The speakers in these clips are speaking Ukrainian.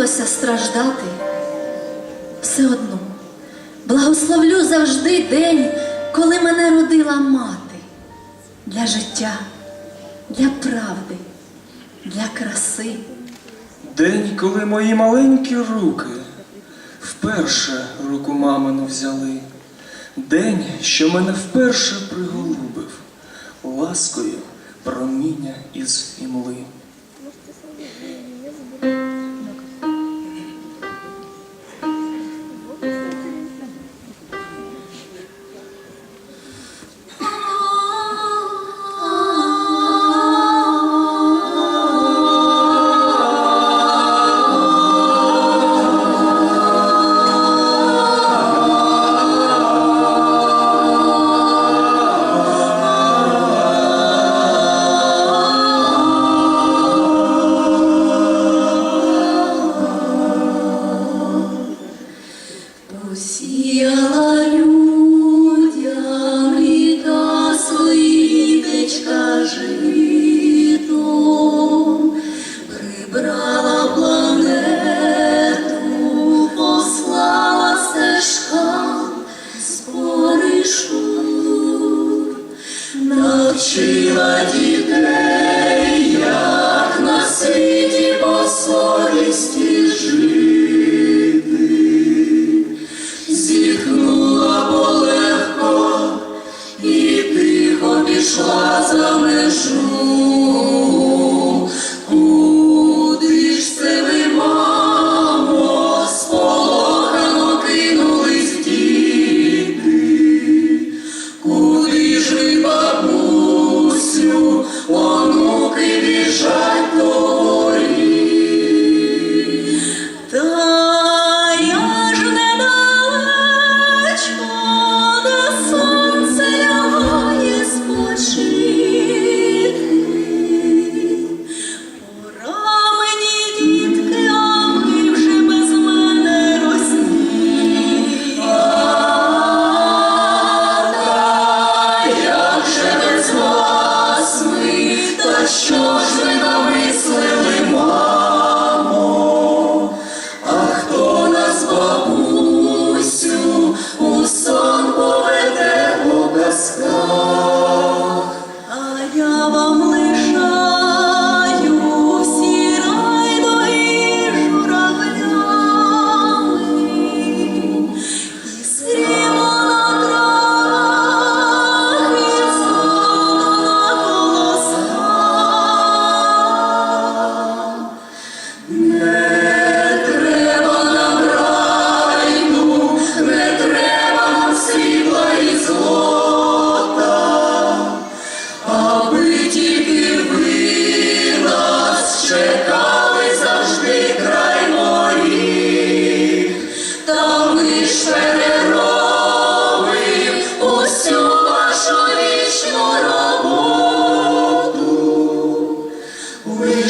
доводилося страждати, все одно благословлю завжди день, коли мене родила мати для життя, для правди, для краси. День, коли мої маленькі руки вперше руку мамину взяли, день, що мене вперше приголубив, ласкою проміння із імли. Посіяла людям літа свої дечка житом, прибрала планету, послала стежка споришу, навчила дітей.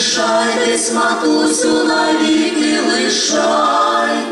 лишайтесь, матусю, навіки лишайтесь.